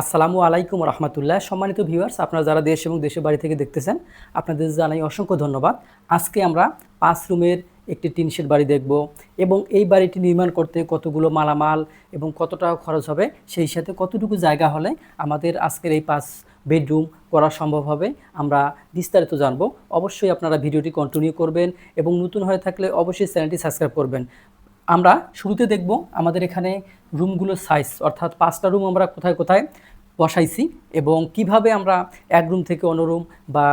আসসালামু আলাইকুম রহমতুল্লাহ। সম্মানিত ভিউয়ার্স আপনারা যারা দেশ এবং দেশের বাড়ি থেকে দেখতেছেন, আপনাদের জানাই অসংখ্য ধন্যবাদ। আজকে আমরা পাঁচ রুমের একটি টিন শেড বাড়ি দেখব এবং এই বাড়িটি নির্মাণ করতে কতগুলো মালামাল এবং কত টাকা খরচ হবে, সেই সাথে কতটুকু জায়গা হলে আমাদের আজকের এই পাঁচ বেডরুম করা সম্ভব হবে, আমরা বিস্তারিত জানব। অবশ্যই আপনারা ভিডিওটি কন্টিনিউ করবেন এবং নতুন হয়ে থাকলে অবশ্যই চ্যানেলটি সাবস্ক্রাইব করবেন। আমরা শুরুতে দেখব আমাদের এখানে রুমগুলোর সাইজ অর্থাৎ পাঁচটা রুম আমরা কোথায় কোথায় বসাইছি এবং কীভাবে আমরা এক রুম থেকে অন্য রুম বা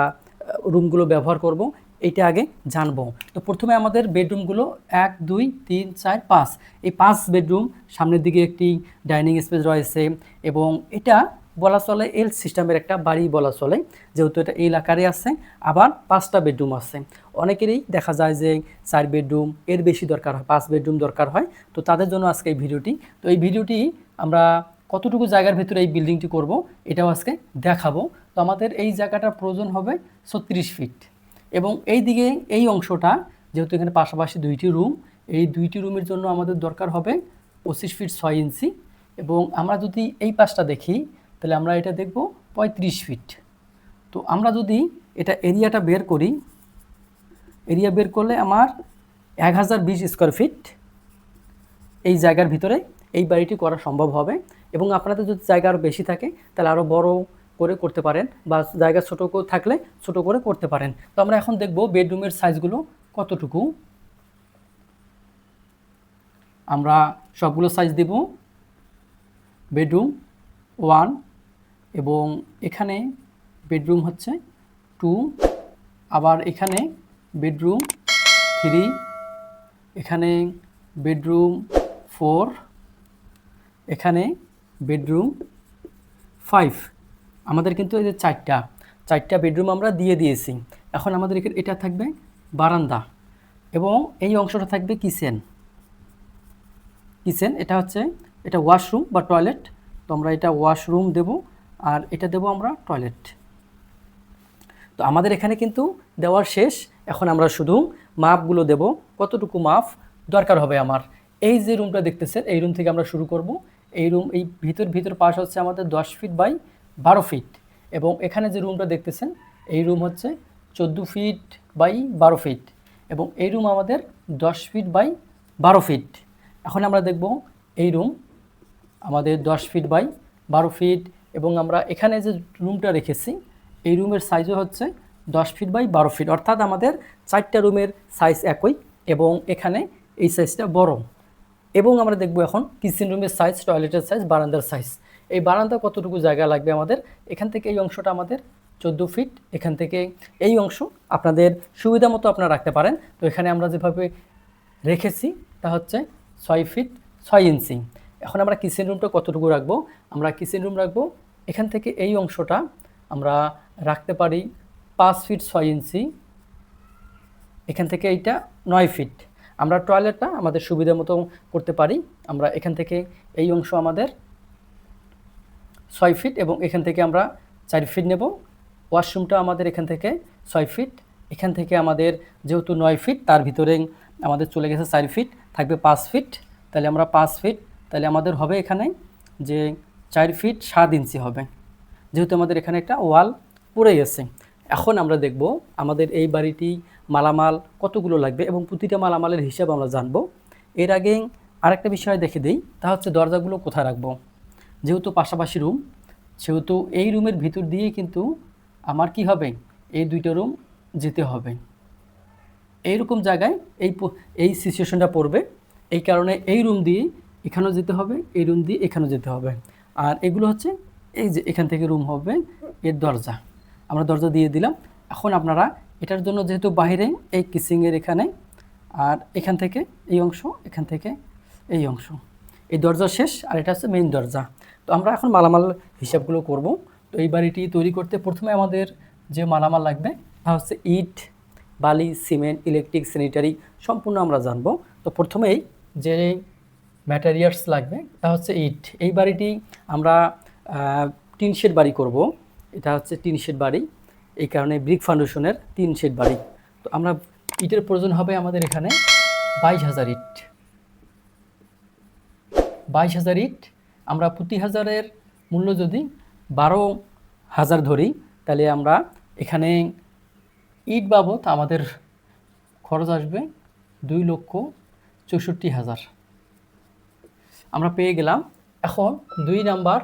রুমগুলো ব্যবহার করব এটা আগে জানব। তো প্রথমে আমাদের বেডরুমগুলো এক, দুই, তিন, চার, পাঁচ। এই পাঁচ বেডরুম সামনের দিকে একটি ডাইনিং স্পেস রয়েছে এবং এটা বলা চলে এল সিস্টেমের একটা বাড়ি বলা চলে, যেহেতু এটা এই এলাকারে আছে, আবার পাঁচটা বেডরুম আছে। অনেকেরই দেখা যায় যে চার বেডরুম, এর বেশি দরকার হয়, পাঁচ বেডরুম দরকার হয়। তো তাদের জন্য আজকে এই ভিডিওটি। তো এই ভিডিওটি আমরা কতটুকু জায়গার ভিতরে এই বিল্ডিংটি করব, এটাও আজকে দেখাবো। তো আমাদের এই জায়গাটার প্রয়োজন হবে ছত্রিশ ফিট এবং এই দিকে এই অংশটা, যেহেতু এখানে পাশাপাশি দুইটি রুম এই দুইটি রুমের জন্য আমাদের দরকার হবে পঁচিশ ফিট ছয় ইঞ্চি এবং আমরা যদি এই পাশটা দেখি তাহলে আমরা এটা দেখব পঁয়ত্রিশ ফিট তো আমরা যদি এটা এরিয়াটা বের করি, এরিয়া বের করলে আমার এক হাজার বিশ স্কোয়ার ফিট এই জায়গার ভিতরে এই বাড়িটি করা সম্ভব হবে। এবং আপনাদের যদি জায়গা আরও বেশি থাকে, তাহলে আরও বড় করে করতে পারেন বা জায়গা ছোটো থাকলে ছোট করে করতে পারেন। তো আমরা এখন দেখব বেডরুমের সাইজগুলো কতটুকু। আমরা সবগুলো সাইজ দেব। বেডরুম ওয়ান এবং এখানে বেডরুম হচ্ছে টু আবার এখানে বেডরুম থ্রি এখানে বেডরুম ফোর এখানে বেডরুম ফাইভ আমাদের কিন্তু এই যে চারটা চারটা বেডরুম আমরা দিয়ে দিয়েছি। এখন আমাদের এটা থাকবে বারান্দা এবং এই অংশটা থাকবে কিচেন কিচেন এটা হচ্ছে, এটা ওয়াশরুম বা টয়লেট তো আমরা এটা ওয়াশরুম দেব। আর এটা দেব আমরা টয়লেট তো আমাদের এখানে কিন্তু দেওয়ার শেষ। এখন আমরা শুধু মাপগুলো দেব। কতটুকু মাপ দরকার হবে আমার? এই যে রুমটা দেখতেছেন, এই রুম থেকে আমরা শুরু করব। এই রুম এই ভিতর ভিতর পাশ হচ্ছে আমাদের দশ ফিট বাই বারো ফিট এবং এখানে যে রুমটা দেখতেছেন, এই রুম হচ্ছে চোদ্দ ফিট বাই বারো ফিট এবং এই রুম আমাদের দশ ফিট বাই বারো ফিট এখন আমরা দেখব এই রুম আমাদের দশ ফিট বাই বারো ফিট এবং আমরা এখানে যে রুমটা রেখেছি, এই রুমের সাইজও হচ্ছে দশ ফিট বাই বারো ফিট অর্থাৎ আমাদের চারটা রুমের সাইজ একই এবং এখানে এই সাইজটা বড়। এবং আমরা দেখব এখন কিচেন রুমের সাইজ টয়লেটের সাইজ বারান্দার সাইজ এই বারান্দা কতটুকু জায়গা লাগবে আমাদের? এখান থেকে এই অংশটা আমাদের চোদ্দ ফিট এখান থেকে এই অংশ আপনাদের সুবিধা মতো আপনারা রাখতে পারেন। তো এখানে আমরা যেভাবে রেখেছি, তা হচ্ছে ছয় ফিট ছয় ইঞ্চি এখন আমরা কিচেন রুমটা কতটুকু রাখব? আমরা কিচেন রুম রাখব এখান থেকে এই অংশটা আমরা রাখতে পারি পাঁচ ফিট ছয় ইঞ্চি। এখান থেকে এইটা নয় ফিট। আমরা টয়লেটটা আমাদের সুবিধা মতো করতে পারি। আমরা এখান থেকে এই অংশ আমাদের ছয় ফিট এবং এখান থেকে আমরা চার ফিট নেব। ওয়াশরুমটা আমাদের এখান থেকে ছয় ফিট। এখান থেকে আমাদের যেহেতু নয় ফিট, তার ভিতরে আমাদের চলে গেছে চার ফিট, থাকবে পাঁচ ফিট। তাহলে আমরা পাঁচ ফিট, তাহলে আমাদের হবে এখানে যে চার ফিট সাত ইঞ্চি হবে। যেহেতু আমাদের এখানে একটা ওয়াল পড়ে গেছে এখন আমরা দেখব আমাদের এই বাড়িটি মালামাল কতগুলো লাগবে এবং প্রতিটা মালামালের হিসাব আমরা জানব। এর আগে আরেকটা বিষয় দেখে দিই, তা হচ্ছে দরজাগুলো কোথায় রাখব? যেহেতু পাশাপাশি রুম, সেহেতু এই রুমের ভিতর দিয়ে কিন্তু আমার কি হবে? এই দুইটা রুম যেতে হবে। এইরকম জায়গায় এই এই সিচুয়েশনটা পড়বে। এই কারণে এই রুম দিয়ে এখানেও যেতে হবে, এই রুম দিয়ে এখানেও যেতে হবে। আর এগুলো হচ্ছে এই যে এখান থেকে রুম হবে এর দরজা। আমরা দরজা দিয়ে দিলাম। এখন আপনারা এটার জন্য যেহেতু বাইরে এই কিচিংয়ের এখানে, আর এখান থেকে এই অংশ, এখান থেকে এই অংশ। এই দরজা শেষ, আর এটা হচ্ছে মেইন দরজা। তো আমরা এখন মালামাল হিসাবগুলো করব। তো এই বাড়িটি তৈরি করতে প্রথমে আমাদের যে মালামাল লাগবে, তা হচ্ছে ইট, বালি, সিমেন্ট ইলেকট্রিক স্যানিটারি সম্পূর্ণ আমরা জানব। তো প্রথমেই যে ম্যাটেরিয়ালস লাগবে। তা হচ্ছে ইট। এই বাড়িটি আমরা টিন শেড বাড়ি করব। এটা হচ্ছে টিন শেড বাড়ি। এই কারণে ব্রিক ফাউন্ডেশনের তিন শেড বাড়ি। তো আমরা ইটের প্রয়োজন হবে আমাদের এখানে বাইশ হাজার ইট। বাইশ হাজার ইট। আমরা প্রতি হাজারের মূল্য যদি বারো হাজার ধরি, তাহলে আমরা এখানে ইট বাবদ আমাদের খরচ আসবে দুই লক্ষ চৌষট্টি হাজার। আমরা পেয়ে গেলাম। এখন দুই নাম্বার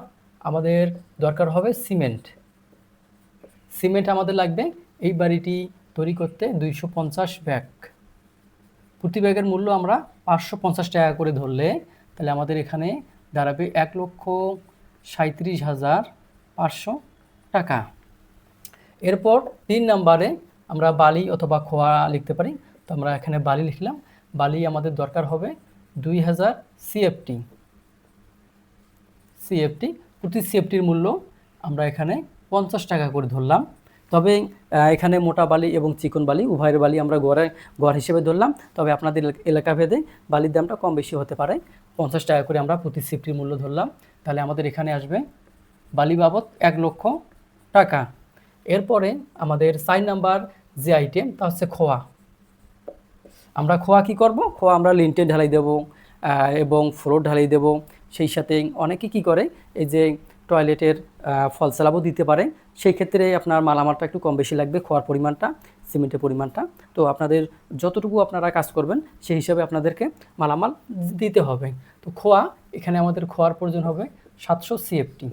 আমাদের দরকার হবে সিমেন্ট। সিমেন্ট আমাদের লাগবে এই বাড়িটি তৈরি করতে দুইশো পঞ্চাশ ব্যাগ। প্রতি ব্যাগের মূল্য আমরা পাঁচশো পঞ্চাশ টাকা করে ধরলে তাহলে আমাদের এখানে দাঁড়াবে এক লক্ষ সাঁত্রিশ হাজার পাঁচশো টাকা। এরপর তিন নাম্বারে আমরা বালি অথবা খোয়া লিখতে পারি। তো আমরা এখানে বালি লিখলাম। বালি আমাদের দরকার হবে দুই হাজার সিএফটি। সিএফটি প্রতি সিএফটির মূল্য আমরা এখানে পঞ্চাশ টাকা করে ধরলাম। তবে এখানে মোটা বালি এবং চিকন বালি, উভয়ের বালি আমরা গড়ে, গড় হিসেবে ধরলাম। তবে আপনাদের এলাকা- এলাকা ভেদে বালির দামটা কম বেশি হতে পারে। পঞ্চাশ টাকা করে আমরা প্রতি সিএফটির মূল্য ধরলাম। তাহলে আমাদের এখানে আসবে বালি বাবদ এক লক্ষ টাকা। এরপরে আমাদের চার নাম্বার যে আইটেম তা হচ্ছে খোয়া। আমরা খোয়া কি করব? খোয়া আমরা লিন্টে ঢালাই দেব এবং ফ্লোর ঢালাই দেব। সেই সাথে অনেকে কি করে, এই যে টয়লেটের ফল সালাবও দিতে পারে। সেই ক্ষেত্রে আপনার মালামালটা একটু কম বেশি লাগবে, খোয়ার পরিমাণটা, সিমেন্টের পরিমাণটা। তো আপনাদের যতটুকু আপনারা কাজ করবেন, সেই হিসাবে আপনাদেরকে মালামাল দিতে হবে। তো খোয়া, এখানে আমাদের খোয়ার প্রয়োজন হবে সাতশো সিএফটি।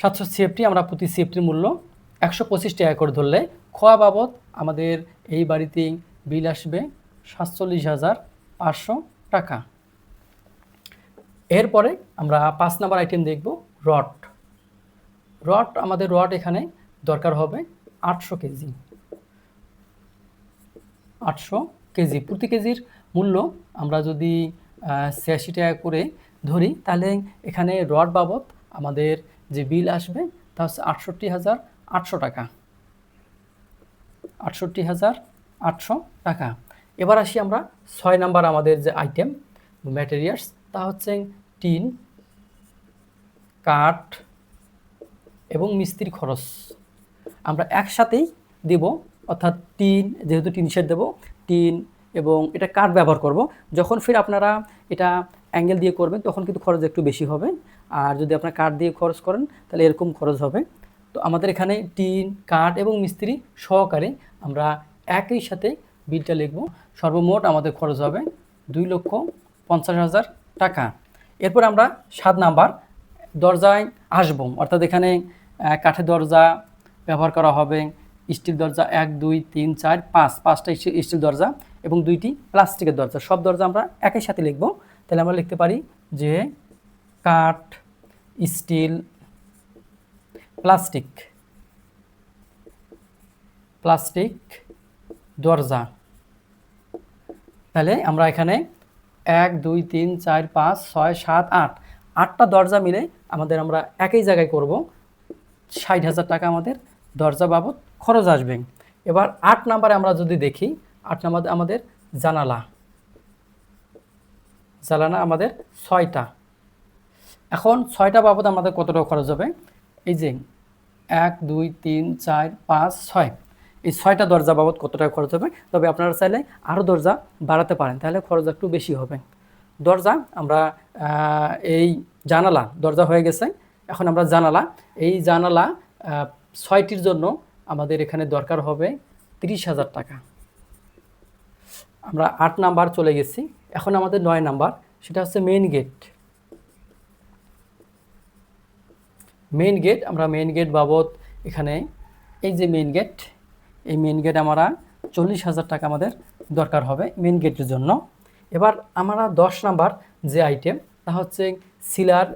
সাতশো সিএফটি আমরা প্রতি সিএফটির মূল্য একশো পঁচিশ টাকা করে ধরলে খোয়া বাবদ আমাদের এই বাড়িতে বিল আসবে সাতচল্লিশ হাজার পাঁচশো টাকা। এরপরে আমরা পাঁচ নাম্বার আইটেম দেখব রড রড আমাদের রড এখানে দরকার হবে আটশো কেজি। আটশো কেজি, প্রতি কেজির মূল্য আমরা যদি ছিয়াশি টাকা করে ধরি, তাহলে এখানে রড বাবদ আমাদের যে বিল আসবে, তা হচ্ছে আটষট্টি হাজার আটশো টাকা। আটষট্টি হাজার আটশো টাকা। এবার আসি আমরা ছয় নাম্বার আমাদের যে আইটেম ম্যাটেরিয়ালস তা হচ্ছে টিন, কাঠ এবং মিস্ত্রি খরচ। আমরা একসাথেই দেব, অর্থাৎ টিন, যেহেতু টিন শেড দেবো, টিন এবং এটা কাঠ ব্যবহার করব। যখন ফির আপনারা এটা অ্যাঙ্গেল দিয়ে করবেন, তখন কিন্তু খরচ একটু বেশি হবে। আর যদি আপনার কাঠ দিয়ে খরচ করেন, তাহলে এরকম খরচ হবে। তো আমাদের এখানে টিন, কাঠ এবং মিস্ত্রি সহকারে আমরা একই সাথে বিলটা লিখব। সর্বমোট আমাদের খরচ হবে দুই লক্ষ পঞ্চাশ হাজার টাকা। এরপর আমরা সাত নাম্বার দরজায় আসব। অর্থাৎ এখানে কাঠের দরজা ব্যবহার করা হবে, স্টিল দরজা এক, দুই, তিন, চার, পাঁচ, পাঁচটা স্টি- স্টিল দরজা এবং দুইটি প্লাস্টিকের দরজা। সব দরজা আমরা একই সাথে লিখব। তাহলে আমরা লিখতে পারি যে কাঠ, স্টিল, প্লাস্টিক প্লাস্টিক দরজা। তাহলে আমরা এখানে এক, দুই, তিন, চার, পাঁচ, ছয়, সাত, আট। আটটা দরজা মিলে আমাদের আমরা একই জায়গায় করব। ষাট হাজার টাকা আমাদের দরজা বাবদ খরচ আসবে। এবার আট নাম্বারে আমরা যদি দেখি, আট নাম্বার আমাদের জানালা। জানালা আমাদের ছয়টা। এখন ছয়টা বাবদ আমাদের কত টাকা খরচ হবে? এই যে, এক, দুই, তিন, চার, পাঁচ, ছয়। এই ছয়টা দরজা বাবদ কত টাকা খরচ হবে? তবে আপনারা চাইলে আরও দরজা বাড়াতে পারেন, তাহলে খরচ একটু বেশি হবে। দরজা আমরা এই জানালা, দরজা হয়ে গেছে। এখন আমরা জানালা, এই জানালা ছয়টির জন্য আমাদের এখানে দরকার হবে তিরিশ হাজার টাকা। আমরা আট নাম্বার চলে গেছি। এখন আমাদের নয় নাম্বার, সেটা হচ্ছে মেন গেট মেইন গেট আমরা মেন গেট বাবদ এখানে, এই যে মেইন গেট এই মেইন গেট আমরা চল্লিশ হাজার টাকা আমাদের দরকার হবে মেন গেটের জন্য। এবার আমরা দশ নাম্বার যে আইটেম তা হচ্ছে সিলার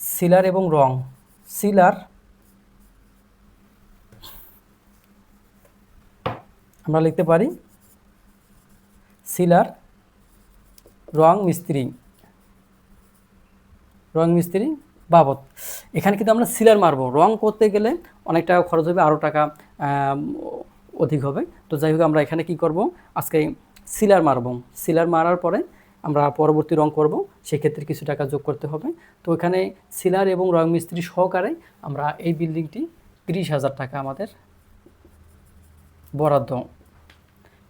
সিলার এবং রং। সিলার আমরা লিখতে পারি সিলার রং মিস্ত্রি। রং মিস্ত্রি বাবদ। এখানে কিন্তু আমরা সিলার মারবো। রং করতে গেলে অনেক টাকা খরচ হবে আরও টাকা। অধিক হবে। তো যাই হোক, আমরা এখানে কি করব? আজকে সিলার মারবো। সিলার মারার পরে আমরা পরবর্তী রং করব। সেক্ষেত্রে কিছু টাকা যোগ করতে হবে। তো এখানে সিলার এবং রং মিস্ত্রি সহকারে আমরা এই বিল্ডিংটি তিরিশ হাজার টাকা আমাদের বরাদ্দ।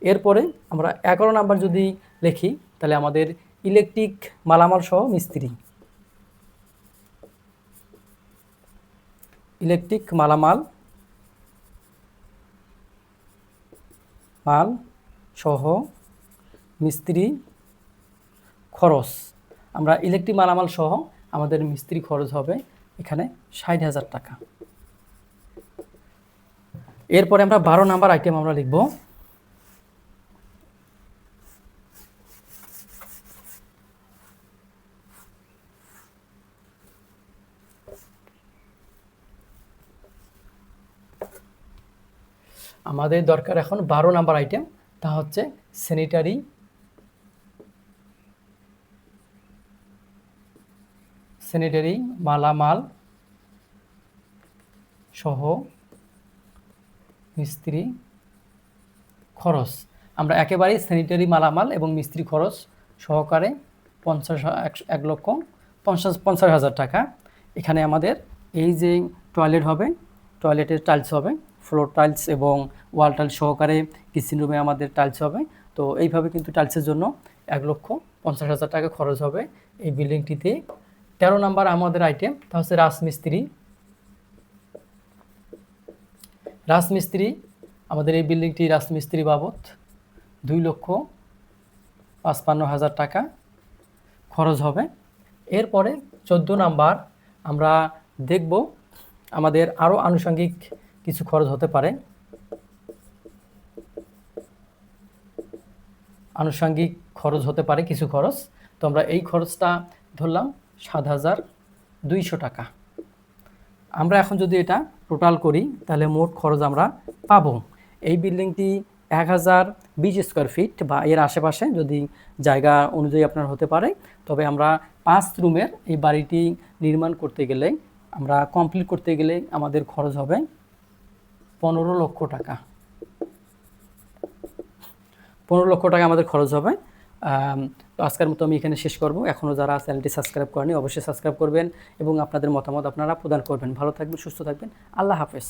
এরপরে আমরা এগারো নাম্বার যদি লিখি, তাহলে আমাদের ইলেকট্রিক মালামাল সহ মিস্ত্রি। ইলেকট্রিক মালামাল মাল সহ মিস্ত্রি খরচ। আমরা ইলেকট্রিক মালামাল সহ আমাদের মিস্ত্রি খরচ হবে এখানে ষাট হাজার টাকা। এরপরে আমরা বারো নাম্বার আইটেম আমরা লিখব। আমাদের দরকার এখন বারো নাম্বার আইটেম তা হচ্ছে স্যানিটারি স্যানিটারি মালামাল সহ মিস্ত্রি খরচ। আমরা একেবারেই স্যানিটারি মালামাল এবং মিস্ত্রি খরচ সহকারে পঞ্চাশ, এক লক্ষ পঞ্চাশ পঞ্চাশ হাজার টাকা। এখানে আমাদের এই যে টয়লেট হবে টয়লেটের টাইলস হবে ফ্লোর টাইলস এবং ওয়াল টাইলস সহকারে কিচেন রুমে আমাদের টাইলস হবে। তো এইভাবে কিন্তু টাইলসের জন্য এক লক্ষ পঞ্চাশ হাজার টাকা খরচ হবে এই বিল্ডিংটিতে তেরো নাম্বার আমাদের আইটেম তা হচ্ছে রাজমিস্ত্রি। রাজমিস্ত্রি, আমাদের এই বিল্ডিংটি রাজমিস্ত্রি বাবদ দুই লক্ষ পাঁচপান্ন হাজার টাকা খরচ হবে। এরপরে চোদ্দ নাম্বার আমরা দেখব আমাদের আরও আনুষঙ্গিক কিছু খরচ হতে পারে। আনুষঙ্গিক খরচ হতে পারে কিছু খরচ। তো আমরা এই খরচটা ধরলাম সাত হাজার দুইশো টাকা। আমরা এখন যদি এটা টোটাল করি, তাহলে মোট খরচ আমরা পাবো। এই বিল্ডিংটি এক হাজার বিশ স্কোয়ার ফিট বা এর আশেপাশে যদি জায়গা অনুযায়ী আপনার হতে পারে, তবে আমরা পাঁচ রুমের এই বাড়িটি নির্মাণ করতে গেলে, আমরা কমপ্লিট করতে গেলে আমাদের খরচ হবে পনেরো লক্ষ টাকা। পনেরো লক্ষ টাকা আমাদের খরচ হবে। তো আজকের মতো আমি এখানে শেষ করব। এখনও যারা চ্যানেলটি সাবস্ক্রাইব করেনি অবশ্যই সাবস্ক্রাইব করবেন এবং আপনাদের মতামত আপনারা প্রদান করবেন। ভালো থাকবেন, সুস্থ থাকবেন। আল্লাহ হাফেজ।